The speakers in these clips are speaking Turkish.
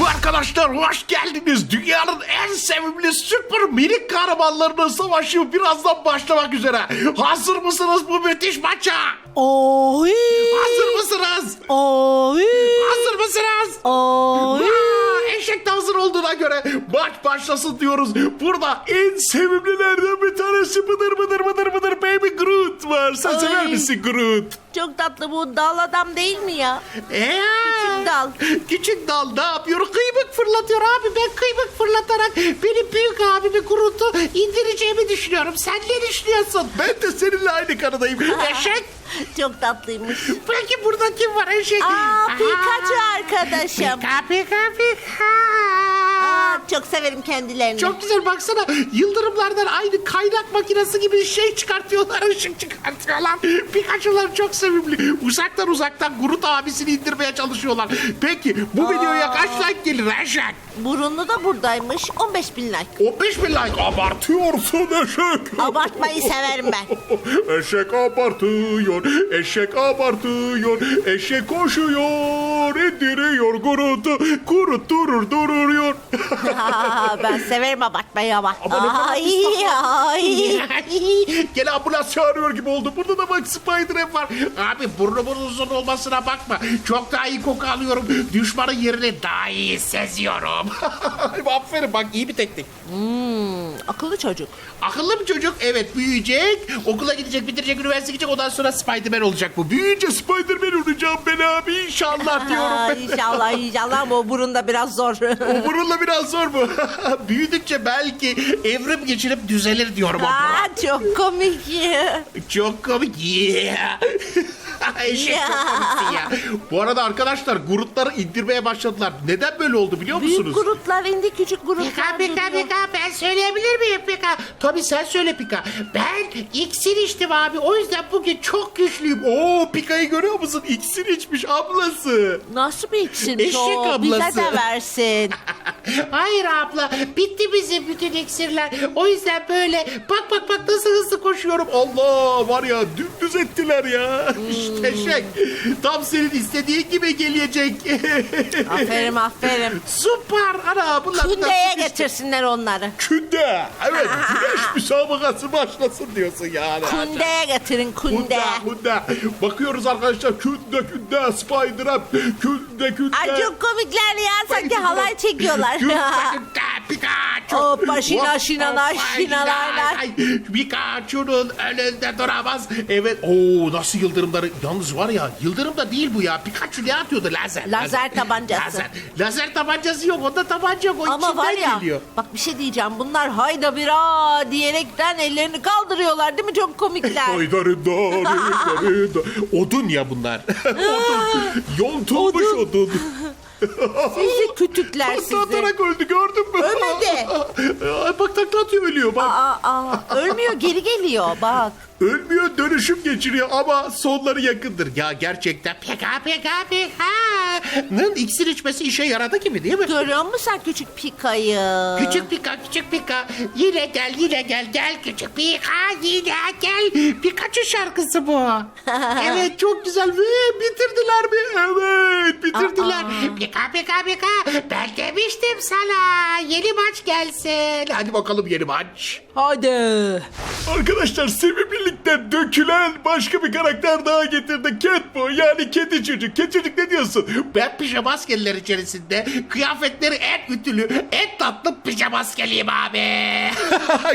Bu arkadaşlar hoş geldiniz. Dünyanın en sevimli süper minik kahramanlarının savaşı birazdan başlamak üzere. Hazır mısınız bu müthiş maça? Oy. Hazır mısınız? Oy. Hazır mısınız? Oy. Eşek de hazır olduğuna göre maç başlasın diyoruz. Burada en sevimlilerden bir tanesi mıdır mıdır mıdır mıdır baby Groot var. Sen Ay. sever misin Groot? Çok tatlı bu dal adam değil mi ya? Ee, Küçük dal. Küçük dal ne yapıyor? Kıymık fırlatıyor abi. Ben fırlatarak benim büyük abimi Groot'u indireceğimi düşünüyorum. Sen ne düşünüyorsun? Ben de seninle aynı kanadayım. Eşek. Çok tatlıymış. Peki burada kim var eşek? Aa Pikachu arkadaşım. Pika pika pika. Aa, çok severim kendilerini. Çok güzel baksana yıldırımlardan aynı kaynak makinesi gibi şey çıkartıyorlar ışık çıkartıyorlar. Pikachu'lar çok sevimli. Uzaktan uzaktan Groot abisini indirmeye çalışıyorlar. Peki bu videoya kaç like gelir Eşek? Burunlu da buradaymış. 15 bin like. 15 bin like. Abartıyorsun Eşek. Abartmayı severim ben. Eşek abartıyor, eşek abartıyor, eşek koşuyor, indiriyor Groot'u, Groot durur duruyor. Aa, ben severim abartmayı ama. Ama ne kadar Ay ay. Gene ambulans çağırıyor gibi oldu. Burada da bak Spider-Man var. Abi burnumun uzun olmasına bakma. Çok daha iyi koku alıyorum. Düşmanın yerini daha iyi seziyorum. Aferin bak iyi bir teknik. Hmm, akıllı çocuk. Akıllı bir çocuk evet büyüyecek. Okula gidecek bitirecek üniversite gidecek ondan sonra Spider-Man olacak bu. Büyüyünce Spider-Man olacağım ben abi inşallah diyorum Aa, inşallah inşallah ama o burun da biraz zor. O burunla biraz zor bu. Büyüdükçe belki evrim geçirip düzelir diyorum. Aa, çok komik. Çok komik. Yeah. Eşek çok komiksin ya. Bu arada arkadaşlar Groot'ları indirmeye başladılar. Neden böyle oldu biliyor musunuz? Büyük gruplar indi küçük gruplar Pika pika duruyor. pika ben söyleyebilir miyim pika? Tabii sen söyle pika. Ben iksir içtim abi o yüzden bugün çok güçlüyüm. Oo pikayı görüyor musun? İksir içmiş ablası. Nasıl bir iksir Eşek o? Bize ablası. de versin. Hayır abla bitti bizim bütün iksirler. O yüzden böyle bak bak bak nasıl hızlı koşuyorum. Allah var ya dümdüz ettiler ya. Şey tam senin istediğin gibi gelecek. aferin aferin. Süper ana bunlar Kündeye nasıl işte- getirsinler onları. Künde. Evet güneş müsabakası başlasın diyorsun yani. Kundeye getirin kunde. Kunde. Bakıyoruz arkadaşlar künde künde Spider-Man künde künde. Ay çok komikler ya sanki halay çekiyorlar. Künde künde Pikachu. Hoppa, şina, şinalayla. şinay. Pikachu'nun önünde duramaz. Evet. Oo nasıl yıldırımları. Yalnız var ya yıldırım da değil bu ya. Pikachu ne atıyordu? Lazer. Lazer tabancası. Lazer. Lazer tabancası yok. Onda tabanca yok. O Ama var ya geliyor. bak bir şey diyeceğim bunlar hayda bir aa diyerekten ellerini kaldırıyorlar değil mi çok komikler. Oydarında, oydarında. Odun ya bunlar. odun. Yontulmuş Odun. odun. Sizi kütükler Takla sizi. atarak öldü gördün mü? Ölmedi. Ay bak takla atıyor ölüyor bak. Aa, aa, ölmüyor geri geliyor bak. Ölmüyor dönüşüm geçiriyor ama sonları yakındır. Ya gerçekten peka peka peka'nın iksir içmesi işe yaradı gibi değil mi? Görüyor musun sen küçük Pika'yı? Küçük pika küçük pika yine gel yine gel gel küçük pika yine gel Pikachu şarkısı bu. evet çok güzel ve bitirdiler mi? Evet bitirdiler. Aa. Pika pika pika ben demiştim sana yeni maç gelsin. Hadi bakalım yeni maç. Hadi. Arkadaşlar sevimlilikten dökülen başka bir karakter daha getirdi. Cat bu. Yani kedi çocuk. Kedi çocuk ne diyorsun? Ben pijama askerler içerisinde kıyafetleri en ütülü, en tatlı pijama askeriyim abi.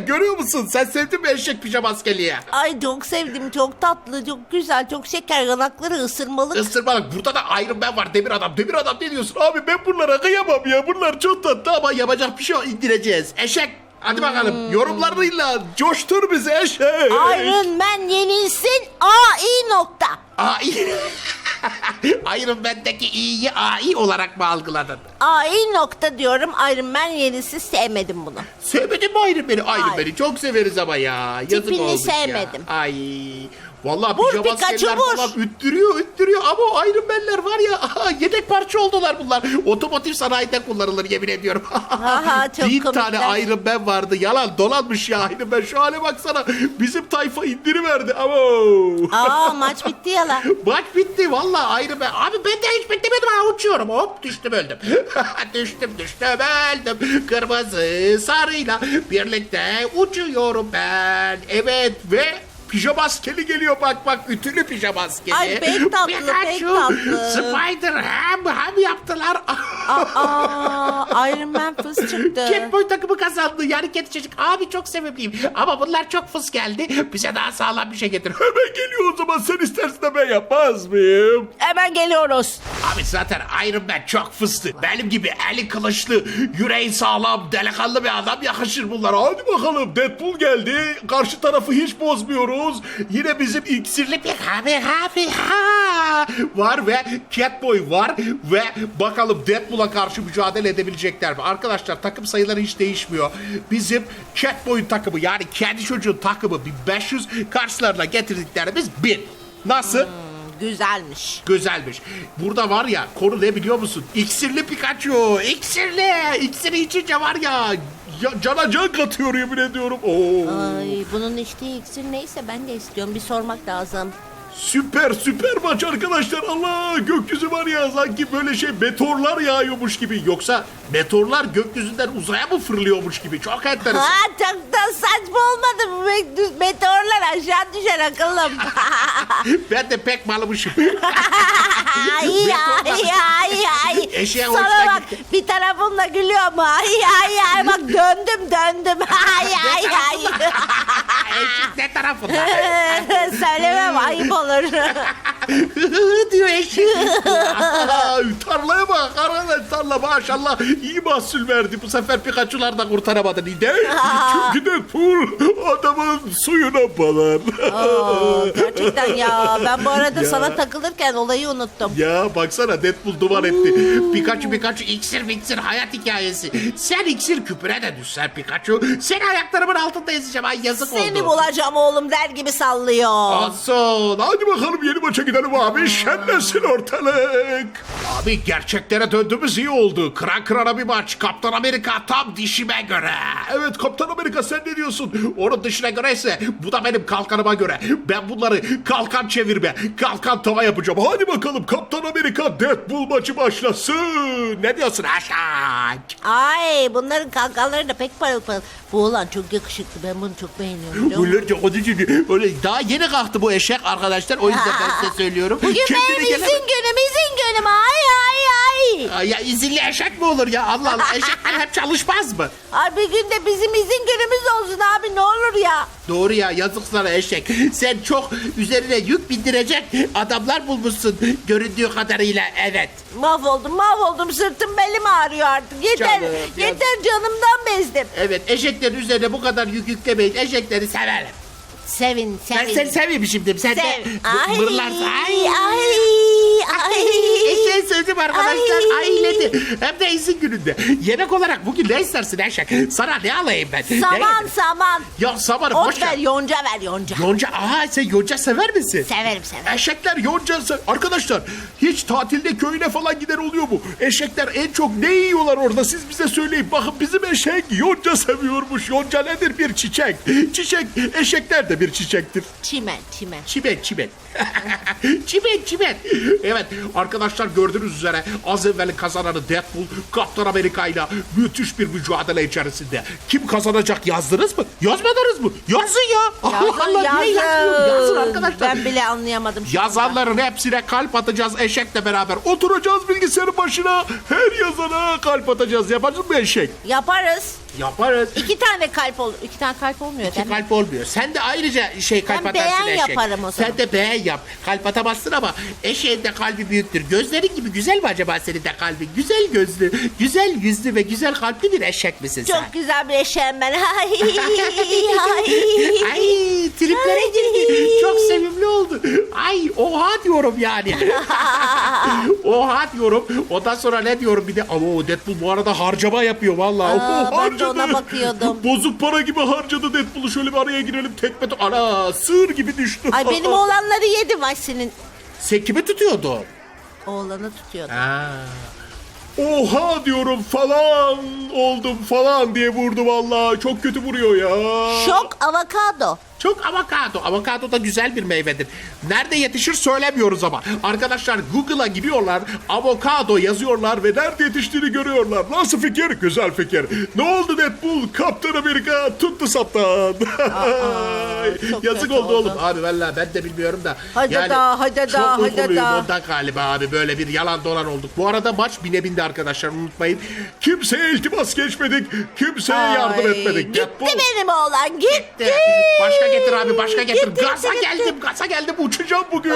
Görüyor musun? Sen sevdin mi eşek pijama askeriyi? Ay çok sevdim çok tatlı çok güzel çok şeker yanakları ısırmalık. Isırmalık. Burada da Iron Man var. Demir adam. Demir adam ne diyorsun? Abi ben bunlara kıyamam ya. Bunlar çok tatlı ama yapacak bir şey yok. İndireceğiz. Eşek. Hadi bakalım. Yorumlarıyla coştur bizi eşek. Iron Man yenilsin AI nokta. AI. Iron Man'deki i'yi AI olarak mı algıladın? AI nokta diyorum Iron Man yenisi sevmedim bunu. Sevmedin mi Iron Man'i? Iron Hayır. Man'i çok severiz ama ya. Yazık Tipini olmuş sevmedim. ya. Ay. Vallahi Vur pijama Pikachu, askerler vur. falan üttürüyor üttürüyor ama Iron Man'ler var ya aha, yedek parça oldular bunlar. Otomotiv sanayide kullanılır yemin ediyorum. Aha, çok Bir komikler. tane Iron Man vardı yalan dolanmış ya Iron Man şu hale baksana bizim tayfa indiriverdi ama. Aa maç bitti ya lan. Maç bitti vallahi Iron Man. Abi ben de hiç bitmedim ha uçuyorum hop düştüm öldüm. düştüm düştüm öldüm. Kırmızı sarıyla birlikte uçuyorum ben. Evet ve pijama askeri geliyor bak bak ütülü pijama askeri. Ay, pek tatlı, pek tatlı. Spider hem hem yaptılar. Aa Iron Man fıs çıktı. Catboy takımı kazandı. Yani kedi çocuk. Abi çok sevimliyim. Ama bunlar çok fıs geldi. Bize daha sağlam bir şey getir. Hemen geliyor o zaman. Sen istersen de ben yapmaz mıyım? Hemen geliyoruz. Abi zaten Iron Man çok fıstı. Benim gibi eli kılıçlı, yüreği sağlam, delikanlı bir adam yakışır bunlara. Hadi bakalım Deadpool geldi. Karşı tarafı hiç bozmuyoruz. Yine bizim iksirli bir abi abi ha var ve Catboy var ve bakalım Deadpool'a karşı mücadele edebilecekler mi? Arkadaşlar takım sayıları hiç değişmiyor. Bizim Catboy'un takımı yani kendi çocuğun takımı 1500 karşılarına getirdiklerimiz 1000. Nasıl? Güzelmiş. Güzelmiş. Burada var ya konu ne biliyor musun? İksirli Pikachu. İksirli. İksiri içince var ya, ya cana can katıyor yemin ediyorum. Oo. Ay bunun içtiği iksir neyse ben de istiyorum. Bir sormak lazım. Süper süper maç arkadaşlar. Allah gökyüzü var ya sanki böyle şey meteorlar yağıyormuş gibi. Yoksa meteorlar gökyüzünden uzaya mı fırlıyormuş gibi. Çok enteresan. Ha çok da saçma olmadı mı? Me- Meteorlar aşağı düşer akıllım. ben de pek malmışım. ay ay ay ay. Eşeğe Sana bak gitti. bir tarafımla gülüyorum. Ay ay ay bak döndüm döndüm. Ay ay ay. Eşek ne tarafında? Söylemem ayıp olur. diyor eşek. Tarlaya bak arkadaş tarla maşallah iyi mahsul verdi. Bu sefer Pikachu'lar da kurtaramadı. Neden? Çünkü Deadpool adamın suyuna balar. Gerçekten ya. Ben bu arada Ya. sana takılırken olayı unuttum. ya baksana Deadpool duman etti. Pikachu Pikachu iksir miksir hayat hikayesi. Sen iksir küpüre de düşsen Pikachu. Seni ayaklarımın altında ezeceğim. Ay yazık Seni oldu. bulacağım oğlum der gibi sallıyor. Olsun. Hadi bakalım yeni maça gidelim abi. Şenlesin ortalık. Abi gerçeklere döndüğümüz iyi oldu. Kıran kırana bir maç. Kaptan Amerika tam dişime göre. Evet Kaptan Amerika sen ne diyorsun? Onun dışına göre ise bu da benim kalkanıma göre. Ben bunları kalkan çevirme, kalkan tava yapacağım. Hadi bakalım Kaptan Amerika Deadpool maçı başlasın. Ne diyorsun Aşak? Ay bunların kankaları da pek parıl parıl. Bu oğlan çok yakışıklı. Ben bunu çok beğeniyorum. Musun? Öyle daha yeni kalktı bu eşek arkadaşlar. O yüzden ben size söylüyorum. Bugün Kendine benim izin günüm izin günüm. Ay ay ay. Ay Ya izinli eşek mi olur ya? Allah Allah eşekler hep çalışmaz mı? Ay bir gün de bizim izin günümüz olsun abi ne olur ya. Doğru ya yazık sana eşek. Sen çok üzerine yük bindirecek adamlar bulmuşsun göründüğü kadarıyla evet. Mahvoldum mahvoldum sırtım belim ağrıyor artık. Yeter Canım, yeter canımdan bezdim. Evet eşeklerin üzerine bu kadar yük yüklemeyin. Eşekleri severim. Sevin sevin. Ben seni seveyim şimdi. Sen de Sev. Ay, mırlarsın. Ay. ay, ay. Eşeği sevdim arkadaşlar. Ay. Ailedi. Hem de izin gününde. Yemek olarak bugün ne istersin eşek? Sana ne alayım ben? Saman saman. Ya samanı boş Ot ver ver. yonca ver yonca. Yonca, aha sen yonca sever misin? Severim severim. Eşekler yonca se- Arkadaşlar hiç tatilde köyüne falan giden oluyor mu? Eşekler en çok ne yiyorlar orada siz bize söyleyin. Bakın bizim eşek yonca seviyormuş. Yonca nedir? Bir çiçek. Çiçek eşekler de bir çiçektir. Çimen çimen. Çimen çimen. çimen çimen. Evet arkadaşlar gördüğünüz üzere az evvel kazananı Deadpool Kaptan Amerika ile müthiş bir mücadele içerisinde. Kim kazanacak yazdınız mı? Yazmadınız mı? Yazın ya. Allah Allah niye yazmıyor? Yazın arkadaşlar. Ben bile anlayamadım. şu anda. Yazanların hepsine kalp atacağız eşekle beraber. Oturacağız bilgisayarın başına. Her yazana kalp atacağız. Yapacağız mı eşek? Yaparız. Yaparız. İki tane kalp olur. İki tane kalp olmuyor değil İki mi? kalp olmuyor. Sen de ayrıca şey kalp Ben atarsın beğen eşek. yaparım o zaman. Sen de beğen yap. Kalp atamazsın ama eşeğin de kalbi büyüktür. Gözlerin gibi güzel mi acaba senin de kalbin? Güzel gözlü, güzel yüzlü ve güzel kalpli bir eşek misin sen? Çok güzel bir eşeğim ben. Ay, ay. Ay oha diyorum yani. oha diyorum. Ondan sonra ne diyorum bir de ama o Deadpool bu arada harcama yapıyor vallahi. Aa, Ben de ona bakıyordum. Bozuk para gibi harcadı Deadpool'u. Şöyle bir araya girelim. Tekme to- Ana sığır gibi düştü. Ay benim oğlanları yedi vay senin. Sen kimi tutuyordun? Oğlanı tutuyordu. Ha. Oha diyorum falan oldum falan diye vurdu vallahi. Çok kötü vuruyor ya. Şok avokado. Çok avokado. Avokado da güzel bir meyvedir. Nerede yetişir söylemiyoruz ama. Arkadaşlar Google'a giriyorlar. Avokado yazıyorlar ve nerede yetiştiğini görüyorlar. Nasıl fikir? Güzel fikir. Ne oldu Deadpool? Kaptan Amerika tuttu saptan. çok Yazık kötü oldu oldu. oğlum. Abi valla ben de bilmiyorum da. Hadi da, hadi da, çok hadi uykuluyum da. ondan galiba abi. Böyle bir yalan dolan olduk. Bu arada maç bine bindi arkadaşlar unutmayın. Kimseye iltimas geçmedik. Kimseye yardım Ay, etmedik. Gitti Deadpool- benim oğlan gitti. Başka getir abi başka getir. Gitti, gaza gitti, geldim gaza geldim uçacağım bugün.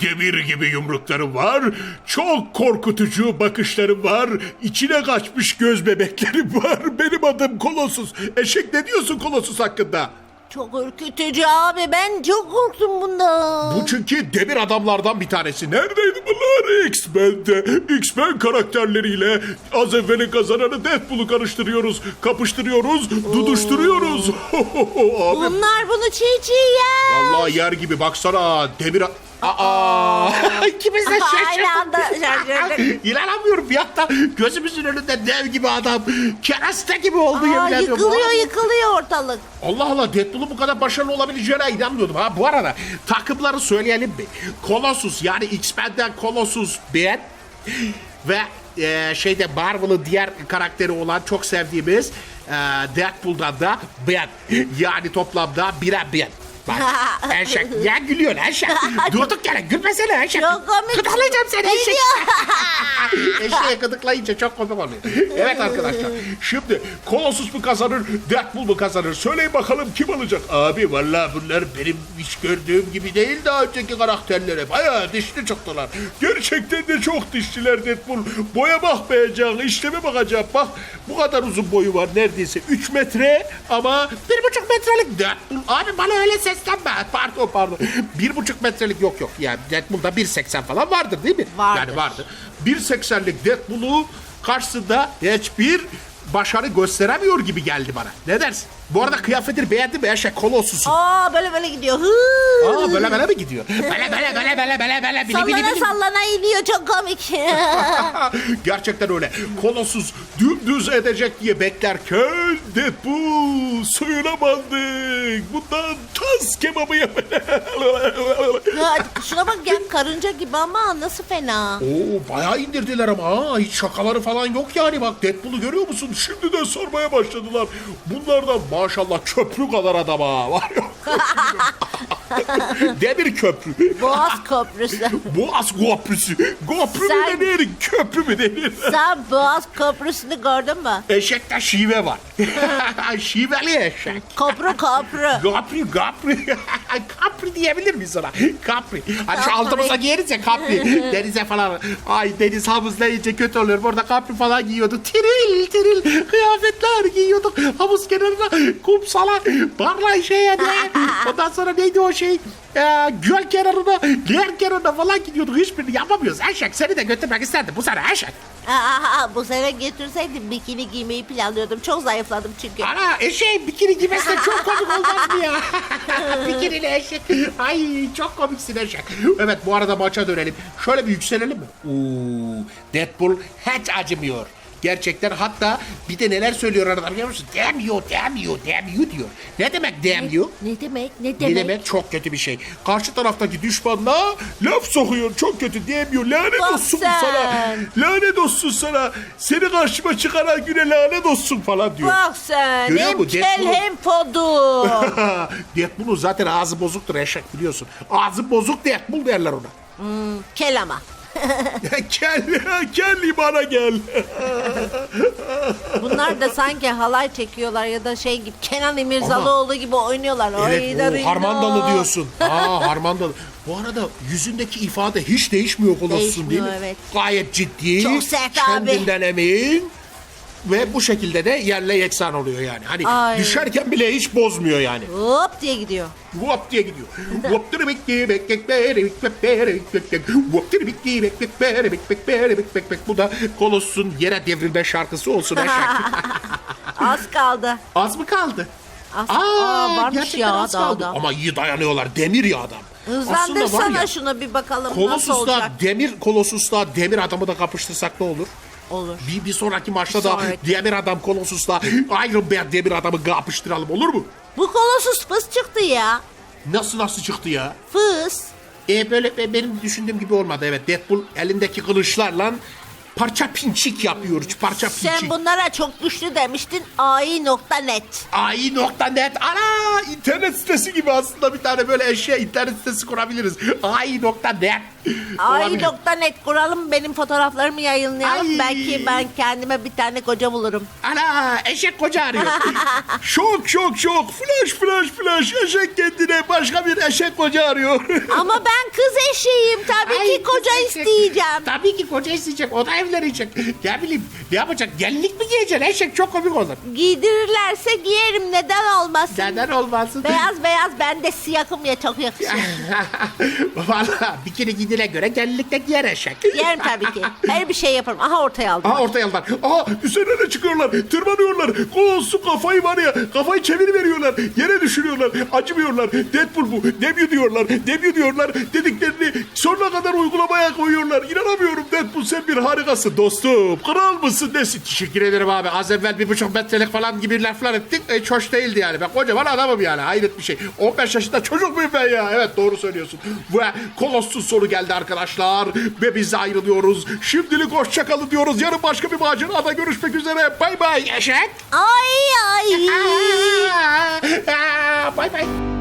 Demir gibi yumruklarım var. Çok korkutucu bakışlarım var. İçine kaçmış göz bebeklerim var. Benim adım Kolosus. Eşek ne diyorsun Kolosus hakkında? Çok ürkütücü abi ben çok korktum bundan. Bu çünkü demir adamlardan bir tanesi. Neredeydi bunlar? X-Men'de. X-Men karakterleriyle az evvelin kazananı Deadpool'u karıştırıyoruz. Kapıştırıyoruz. Duduşturuyoruz. Abi Bunlar bunu çiğ çiğ yer. Vallahi yer gibi baksana demir... Aa! İkimiz de Aynı anda şaşırdık. İnanamıyorum bir anda gözümüzün önünde dev gibi adam kereste gibi oldu yemin Aa, ediyorum. yıkılıyor yıkılıyor ortalık. Allah Allah Deadpool'un bu kadar başarılı olabileceğine inanmıyordum ha. Bu arada takımları söyleyelim mi? Colossus yani X-Men'den Colossus ben ve e, şeyde Marvel'ın diğer karakteri olan çok sevdiğimiz e, Deadpool'dan da ben. Yani toplamda bire ben. Bak eşek ya gülüyor eşek. Durduk yere gülmesene eşek. Çok komik. Gıdıklayacağım seni eşek. Eşeğe gıdıklayınca çok komik oluyor. Evet arkadaşlar. Şimdi Colossus mu kazanır, Deadpool mu kazanır? Söyleyin bakalım kim alacak? Abi vallahi bunlar benim hiç gördüğüm gibi değil daha önceki karakterlere. Bayağı dişli çıktılar. Gerçekten de çok dişliler Deadpool. Boya bakmayacak, işleme bakacak. Bak bu kadar uzun boyu var neredeyse 3 metre ama 1,5 metrelik Deadpool. Abi bana öyle seslenme. Pardon pardon. 1,5 metrelik yok yok. Yani Deadpool'da 1.80 falan vardır değil mi? Vardır. Yani vardır. 1.80'lik Deadpool'u karşısında hiçbir başarı gösteremiyor gibi geldi bana. Ne dersin? Bu arada kıyafetini beğendin mi? Her şey kolossusun. Aa böyle böyle gidiyor. Hı. Aa böyle böyle mi gidiyor? Böyle böyle böyle böyle böyle böyle bili bili Sallana sallana iniyor çok komik. Gerçekten öyle. Kolossuz dümdüz edecek diye beklerken Deadpool suyuna bandık. Bundan tas kebabı yapalım. ya, şuna bak gel karınca gibi ama nasıl fena. Oo bayağı indirdiler ama ha. Hiç şakaları falan yok yani bak Deadpool'u görüyor musun? Şimdiden sormaya başladılar. Bunlardan maşallah köprü kadar adam ha. Var ya. Demir köprü. Boğaz Köprüsü. Boğaz köprüsü. Köprü Sen- mü denir? Köprü mü denir? Sen Boğaz Köprüsü'nü gördün mü? Eşekte şive var. Şiveli eşek. Köprü köprü. Capri, Capri. Capri diyebilir miyiz ona? Capri. Hani şu Capri. altımıza giyeriz ya Capri. Denize falan. Ay deniz havuzda iyice kötü oluyor. Burada Capri falan giyiyorduk. Tiril tiril kıyafetler giyiyorduk. Havuz kenarına kumsala barla şeye ne? Ondan sonra neydi o şey? Ee, göl kenarına, yer kenarına falan gidiyorduk. Hiçbirini yapamıyoruz. Eşek seni de götürmek isterdim bu sene eşek. Aa, bu sene getirseydim bikini giymeyi planlıyordum. Çok zayıfladım çünkü. Ana eşeğin bikini giymesi de çok komik olmaz mı ya? Bikinili eşek. Ay çok komiksin eşek. Evet bu arada maça dönelim. Şöyle bir yükselelim mi? Oo, Deadpool hiç acımıyor. Gerçekten hatta bir de neler söylüyor arada biliyor musun? Damn you, damn you, damn you diyor. Ne demek damn you? Ne demek? Ne Ne demek? demek? Çok kötü bir şey. Karşı taraftaki düşmanla laf sokuyor. Çok kötü diyemiyor. Lanet Bak olsun sen. sana. Lanet olsun sana. Seni karşıma çıkaran güne lanet olsun falan diyor. Bak sen Görüyor hem kel Deadpool- hem podu. Deadpool'un zaten ağzı bozuktur eşek biliyorsun. Ağzı bozuk Deadpool derler ona. kel ama. Gel, gel limana gel. Bunlar da sanki halay çekiyorlar ya da şey gibi Kenan İmirzalıoğlu gibi oynuyorlar. evet, Oynar, o harmandalı oynar. diyorsun. Aa harmandalı. Bu arada yüzündeki ifade hiç değişmiyor Colossus'un değil mi? Değişmiyor, evet. Gayet ciddi. Çok sert abi. Kendinden emin. Ve bu şekilde de yerle yeksan oluyor yani. Hani Ay. düşerken bile hiç bozmuyor yani. Hop diye gidiyor. Vop diye gidiyor. Vop diye bek bek bere bik bek bere bik bek bek. Vop dırı bik diye bek bek bere bik bek bere bik bek bek. Bu da Kolos'un yere devrilme şarkısı olsun eşek. Az kaldı. Az mı kaldı? Az, aa, varmış ya az kaldı. dağda. Ama iyi dayanıyorlar. Demir ya adam. Aslında var Hızlandırsana ya, şunu bir bakalım nasıl Kolosus'la olacak. demir Kolosus'la demir adamı da kapıştırsak ne olur? Olur. Bir, bir sonraki maçta da sonraki. demir adam Kolosus'la Iron Man demir adamı kapıştıralım olur mu? Bu kolosus fıs çıktı ya. Nasıl nasıl çıktı ya? Fıs. E böyle be- benim düşündüğüm gibi olmadı evet. Deadpool elindeki kılıçlarla parça pinçik yapıyor. Parça pinçik. Sen bunlara çok güçlü demiştin. AI.net. AI.net ana internet sitesi gibi aslında bir tane böyle eşya internet sitesi kurabiliriz. AI.net AI.net kuralım benim fotoğraflarımı yayınlayalım. Ay. Belki ben kendime bir tane koca bulurum. Ana eşek koca arıyor. şok şok şok flash flash flash eşek kendine başka bir eşek koca arıyor. Ama ben kız eşeğim. Tabii Ay, ki koca kız eşek. isteyeceğim. Tabii ki koca isteyecek. O da evlenecek. Ne bileyim ne yapacak? Gelinlik mi giyeceksin? Eşek çok komik olur. Giydirirlerse giyerim. Neden olmasın? Neden olmasın? Beyaz beyaz ben de siyahım ya çok yakışır. Valla bikini giydiğine göre gelinlikte giyer eşek. Yerim tabii ki. Her bir şey yaparım. Aha ortaya aldım. Aha orta yoldan. Aha üzerine çıkıyorlar. Tırmanıyorlar. Kolsu kafayı var ya. Kafayı çeviri veriyorlar. Yere düşürüyorlar. Acımıyorlar. Deadpool bu. Debut diyorlar. Debut diyorlar. Dediklerini sonuna kadar uygulamaya koyuyorlar. İnanamıyorum Deadpool sen bir harikasın dostum. Kral mısın nesin? Teşekkür ederim abi. Az evvel bir buçuk metrelik falan gibi laflar ettik. Hiç hoş değildi yani. Ben kocaman adamım yani. Hayret bir şey. 15 yaşında çocuk muyum ben ya? Evet doğru söylüyorsun. Ve Kolos'un sonu geldi arkadaşlar. Ve biz ayrılıyoruz. Şimdilik hoşçakalın diyoruz. Yarın başka bir macerada görüşmek üzere. Bay bay eşek. Ay ay. Bay bay.